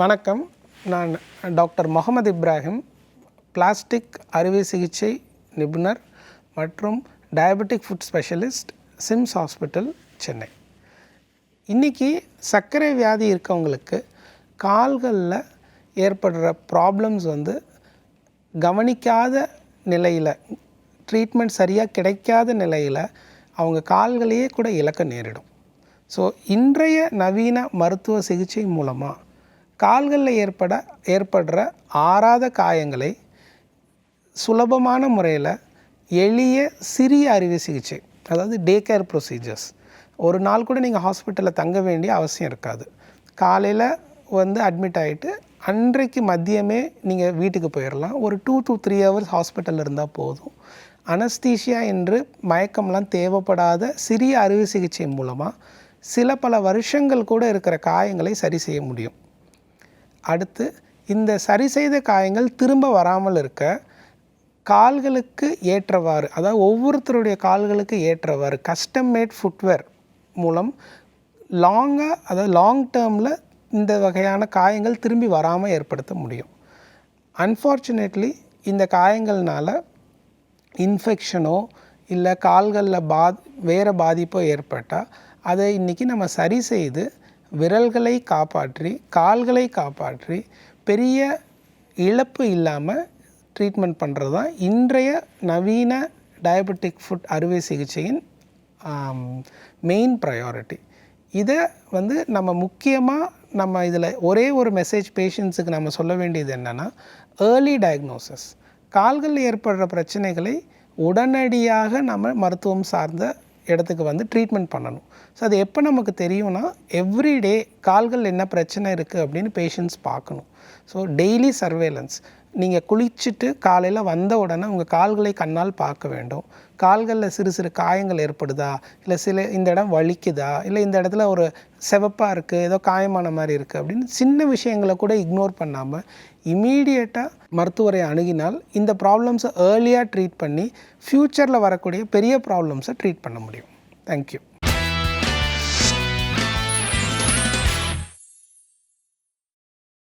வணக்கம். நான் doctor Mohammed Ibrahim plastic அறுவை சிகிச்சை நிபுணர் மற்றும் diabetic foot specialist SIMS hospital Chennai. இன்றைக்கி சர்க்கரை வியாதி இருக்கவங்களுக்கு கால்களில் ஏற்படுற ப்ராப்ளம்ஸ் வந்து கவனிக்காத நிலையில் ட்ரீட்மெண்ட் சரியாக கிடைக்காத நிலையில் அவங்க கால்களையே கூட இழக்க நேரிடும். ஸோ இன்றைய நவீன மருத்துவ சிகிச்சை மூலமாக கால்களில் ஏற்பட ஏற்படுற ஆறாத காயங்களை சுலபமான முறையில் எளிய சிறிய அறுவை சிகிச்சை அதாவது டே கேர் ப்ரொசீஜர்ஸ் ஒரு நாள் கூட நீங்கள் ஹாஸ்பிட்டலில் தங்க வேண்டிய அவசியம் இருக்காது. காலையில் வந்து அட்மிட் ஆகிட்டு அன்றைக்கு மதியமே நீங்கள் வீட்டுக்கு போயிடலாம் ஒரு டூ டு த்ரீ ஹவர்ஸ் ஹாஸ்பிட்டலில் இருந்தால் போதும். அனஸ்தீஷியா என்று மயக்கம்லாம் தேவைப்படாத சிறிய அறுவை சிகிச்சை மூலமாக சில பல வருஷங்கள் கூட இருக்கிற காயங்களை சரி செய்ய முடியும். அடுத்து இந்த சரி செய்த காயங்கள் திரும்ப வராமல் இருக்க கால்களுக்கு ஏற்றவாறு அதாவது ஒவ்வொருத்தருடைய கால்களுக்கு ஏற்றவாறு கஸ்டம் மேட் ஃபுட்வேர் மூலம் லாங்காக அதாவது லாங் டேர்மில் இந்த வகையான காயங்கள் திரும்பி வராமல் ஏற்படுத்த முடியும். அன்ஃபார்ச்சுனேட்லி இந்த காயங்கள்னால இன்ஃபெக்ஷனோ இல்லை கால்களில் பா வேறு பாதிப்போ ஏற்பட்டால் அதை இன்றைக்கி நம்ம சரி செய்து விரல்களை காப்பாற்றி கால்களை காப்பாற்றி பெரிய இழப்பு இல்லாமல் ட்ரீட்மெண்ட் பண்ணுறது தான் இன்றைய நவீன டயபெட்டிக் ஃபுட் அறுவை சிகிச்சையின் மெயின் ப்ரையாரிட்டி இதை வந்து நம்ம முக்கியமாக நம்ம இதில் ஒரே ஒரு மெசேஜ் பேஷண்ட்ஸுக்கு நம்ம சொல்ல வேண்டியது என்னென்னா ஏர்லி டயக்னோசிஸ் கால்களில் ஏற்படுற பிரச்சனைகளை உடனடியாக நம்ம மருத்துவம் சார்ந்த இடத்துக்கு வந்து ட்ரீட்மெண்ட் பண்ணணும். ஸோ அது எப்போ நமக்கு தெரியும்னா எவ்ரிடே கால்கள் என்ன பிரச்சனை இருக்குது அப்படின்னு பேஷண்ட்ஸ் பார்க்கணும். ஸோ டெய்லி சர்வேலன்ஸ் நீங்கள் குளிச்சுட்டு காலையில் வந்த உடனே உங்கள் கால்களை கண்ணால் பார்க்க வேண்டும். கால்களில் சிறு சிறு காயங்கள் ஏற்படுதா? இல்லை சில இந்த இடம் வலிக்குதா? இல்லை இந்த இடத்துல ஒரு செவப்பாக இருக்குது ஏதோ காயமான மாதிரி இருக்குது அப்படின்னு சின்ன விஷயங்களை கூட இக்னோர் பண்ணாமல் இமீடியட்டாக மருத்துவரை அணுகினால் இந்த ப்ராப்ளம்ஸை ஏர்லியாக ட்ரீட் பண்ணி ஃப்யூச்சரில் வரக்கூடிய பெரிய ப்ராப்ளம்ஸை ட்ரீட் பண்ண முடியும். தேங்க்யூ